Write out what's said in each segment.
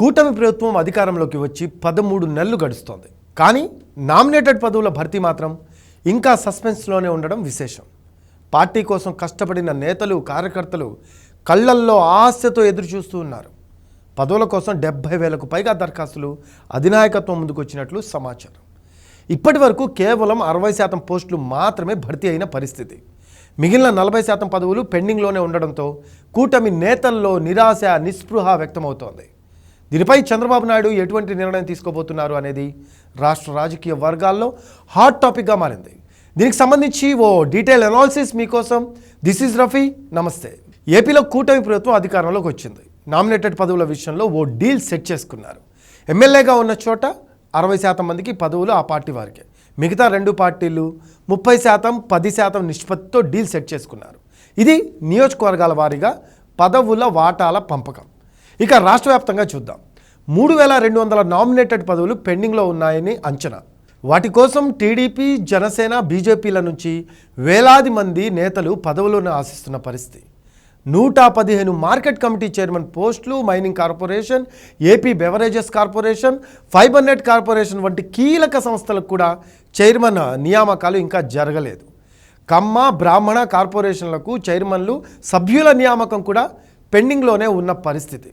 కూటమి ప్రభుత్వం అధికారంలోకి వచ్చి పదమూడు నెలలు గడుస్తోంది. కానీ నామినేటెడ్ పదవుల భర్తీ మాత్రం ఇంకా సస్పెన్స్లోనే ఉండడం విశేషం. పార్టీ కోసం కష్టపడిన నేతలు కార్యకర్తలు కళ్ళల్లో ఆశతో ఎదురు చూస్తూ ఉన్నారు. పదవుల కోసం డెబ్బై వేలకు పైగా దరఖాస్తులు అధినాయకత్వం ముందుకు వచ్చినట్లు సమాచారం. ఇప్పటి వరకు కేవలం అరవై శాతం పోస్టులు మాత్రమే భర్తీ అయిన పరిస్థితి. మిగిలిన నలభై శాతం పదవులు పెండింగ్లోనే ఉండడంతో కూటమి నేతల్లో నిరాశ నిస్పృహ వ్యక్తమవుతోంది. దీనిపై చంద్రబాబు నాయుడు ఎటువంటి నిర్ణయం తీసుకోబోతున్నారు అనేది రాష్ట్ర రాజకీయ వర్గాల్లో హాట్ టాపిక్గా మారింది. దీనికి సంబంధించి ఓ డీటెయిల్ అనాలిసిస్ మీకోసం దిస్ ఈజ్ రఫీ నమస్తే. ఏపీలో కూటమి ప్రభుత్వం అధికారంలోకి వచ్చింది. నామినేటెడ్ పదవుల విషయంలో ఓ డీల్ సెట్ చేసుకున్నారు. ఎమ్మెల్యేగా ఉన్న చోట అరవై శాతం మందికి పదవులు ఆ పార్టీ వారికే. మిగతా రెండు పార్టీలు ముప్పై శాతం పది శాతం నిష్పత్తితో డీల్ సెట్ చేసుకున్నారు. ఇది నియోజకవర్గాల వారీగా పదవుల వాటాల పంపకం. ఇక రాష్ట్ర వ్యాప్తంగా చూద్దాం. మూడు వేల రెండు వందల నామినేటెడ్ పదవులు పెండింగ్లో ఉన్నాయని అంచనా. వాటి కోసం టీడీపీ జనసేన బీజేపీల నుంచి వేలాది మంది నేతలు పదవులను ఆశిస్తున్న పరిస్థితి. నూట పదిహేను మార్కెట్ కమిటీ చైర్మన్ పోస్టులు mining corporation AP beverages corporation fiber net corporation వంటి కీలక సంస్థలకు కూడా చైర్మన్ నియామకాలు ఇంకా జరగలేదు. కమ్మ బ్రాహ్మణ కార్పొరేషన్లకు చైర్మన్లు సభ్యుల నియామకం కూడా పెండింగ్లోనే ఉన్న పరిస్థితి.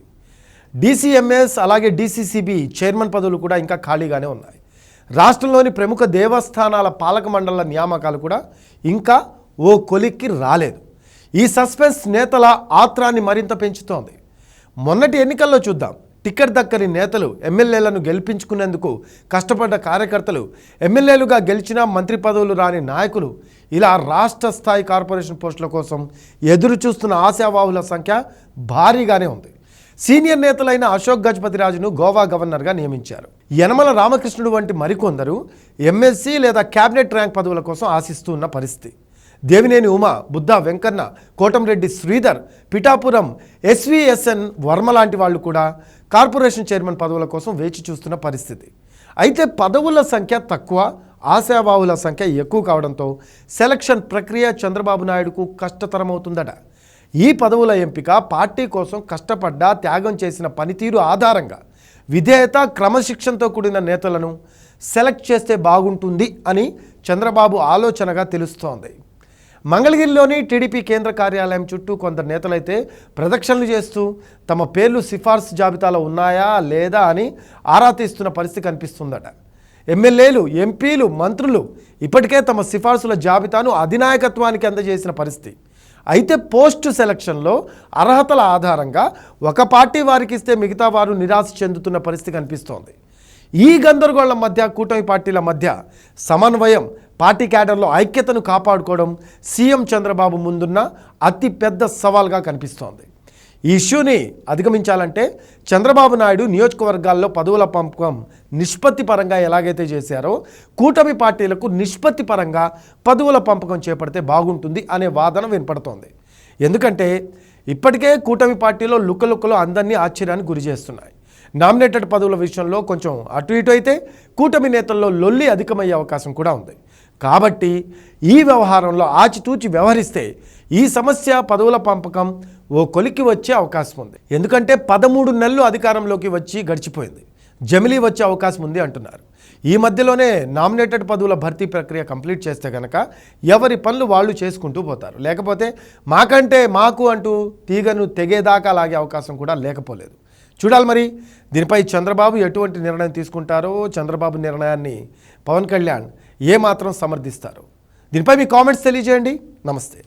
డీసీఎంఎస్ అలాగే డీసీసీబీ చైర్మన్ పదవులు కూడా ఇంకా ఖాళీగానే ఉన్నాయి. రాష్ట్రంలోని ప్రముఖ దేవస్థానాల పాలక మండళ్ళ నియామకాలు కూడా ఇంకా ఓ కొలిక్కి రాలేదు. ఈ సస్పెన్స్ నేతల ఆత్రాన్ని మరింత పెంచుతోంది. మొన్నటి ఎన్నికల్లో చూద్దాం. టికెట్ దక్కని నేతలు ఎమ్మెల్యేలను గెలిపించుకునేందుకు కష్టపడ్డ కార్యకర్తలు ఎమ్మెల్యేలుగా గెలిచిన మంత్రి పదవులు రాని నాయకులు ఇలా రాష్ట్ర స్థాయి కార్పొరేషన్ పోస్టుల కోసం ఎదురు చూస్తున్న ఆశావాహుల సంఖ్య భారీగానే ఉంది. సీనియర్ నేతలైన అశోక్ గజపతిరాజును గోవా గవర్నర్గా నియమించారు. యనమల రామకృష్ణుడు వంటి మరికొందరు ఎమ్మెల్సీ లేదా క్యాబినెట్ ర్యాంక్ పదవుల కోసం ఆశిస్తున్న పరిస్థితి. దేవినేని ఉమ బుద్ధా వెంకన్న కోటంరెడ్డి శ్రీధర్ పిఠాపురం ఎస్విఎస్ఎన్ వర్మ లాంటి వాళ్ళు కూడా కార్పొరేషన్ చైర్మన్ పదవుల కోసం వేచి చూస్తున్న పరిస్థితి. అయితే పదవుల సంఖ్య తక్కువ ఆశావాహుల సంఖ్య ఎక్కువ కావడంతో సెలక్షన్ ప్రక్రియ చంద్రబాబు నాయుడుకు కష్టతరమవుతుందట. ఈ పదవుల ఎంపిక పార్టీ కోసం కష్టపడ్డ త్యాగం చేసిన పనితీరు ఆధారంగా విధేయత క్రమశిక్షణతో కూడిన నేతలను సెలెక్ట్ చేస్తే బాగుంటుంది అని చంద్రబాబు ఆలోచనగా తెలుస్తోంది. మంగళగిరిలోని టీడీపీ కేంద్ర కార్యాలయం చుట్టూ కొందరు నేతలైతే ప్రదక్షిణలు చేస్తూ తమ పేర్లు సిఫార్సు జాబితాలో ఉన్నాయా లేదా అని ఆరా తీస్తున్న పరిస్థితి కనిపిస్తుందట. ఎమ్మెల్యేలు ఎంపీలు మంత్రులు ఇప్పటికే తమ సిఫార్సుల జాబితాను అధినాయకత్వానికి అందజేసిన పరిస్థితి. అయితే పోస్ట్ సెలక్షన్లో అర్హతల ఆధారంగా ఒక పార్టీ వారికి ఇస్తే మిగతా వారు నిరాశ చెందుతున్న పరిస్థితి కనిపిస్తోంది. ఈ గందరగోళం మధ్య కూటమి పార్టీల మధ్య సమన్వయం పార్టీ క్యాడర్లో ఐక్యతను కాపాడుకోవడం సీఎం చంద్రబాబు ముందున్న అతి పెద్ద సవాల్గా కనిపిస్తోంది. ఈ ఇష్యూని అధిగమించాలంటే చంద్రబాబు నాయుడు నియోజకవర్గాల్లో పదవుల పంపకం నిష్పత్తి పరంగా ఎలాగైతే చేశారో కూటమి పార్టీలకు నిష్పత్తి పరంగా పదవుల పంపకం చేపడితే బాగుంటుంది అనే వాదన వినపడుతోంది. ఎందుకంటే ఇప్పటికే కూటమి పార్టీలో లుక్కలుక్కలు అందరినీ ఆశ్చర్యానికి గురి చేస్తున్నాయి. నామినేటెడ్ పదవుల విషయంలో కొంచెం అటు ఇటు అయితే కూటమి నేతల్లో లొల్లి అధికమయ్యే అవకాశం కూడా ఉంది. కాబట్టి ఈ వ్యవహారంలో ఆచితూచి వ్యవహరిస్తే ఈ సమస్య పదవుల పంపకం ఓ కొలికి వచ్చే అవకాశం ఉంది. ఎందుకంటే పదమూడు నెలలు అధికారంలోకి వచ్చి గడిచిపోయింది. జమిలీ వచ్చే అవకాశం ఉంది అంటున్నారు. ఈ మధ్యలోనే నామినేటెడ్ పదవుల భర్తీ ప్రక్రియ కంప్లీట్ చేస్తే కనుక ఎవరి పనులు వాళ్ళు చేసుకుంటూ పోతారు. లేకపోతే మాకంటే మాకు అంటూ తీగను తెగేదాకా లాగే అవకాశం కూడా లేకపోలేదు. చూడాలి మరి దీనిపై చంద్రబాబు ఎటువంటి నిర్ణయం తీసుకుంటారో చంద్రబాబు నిర్ణయాన్ని పవన్ కళ్యాణ్ ఏమాత్రం సమర్థిస్తారు? దీనిపై మీ కామెంట్స్ తెలియజేయండి. నమస్తే.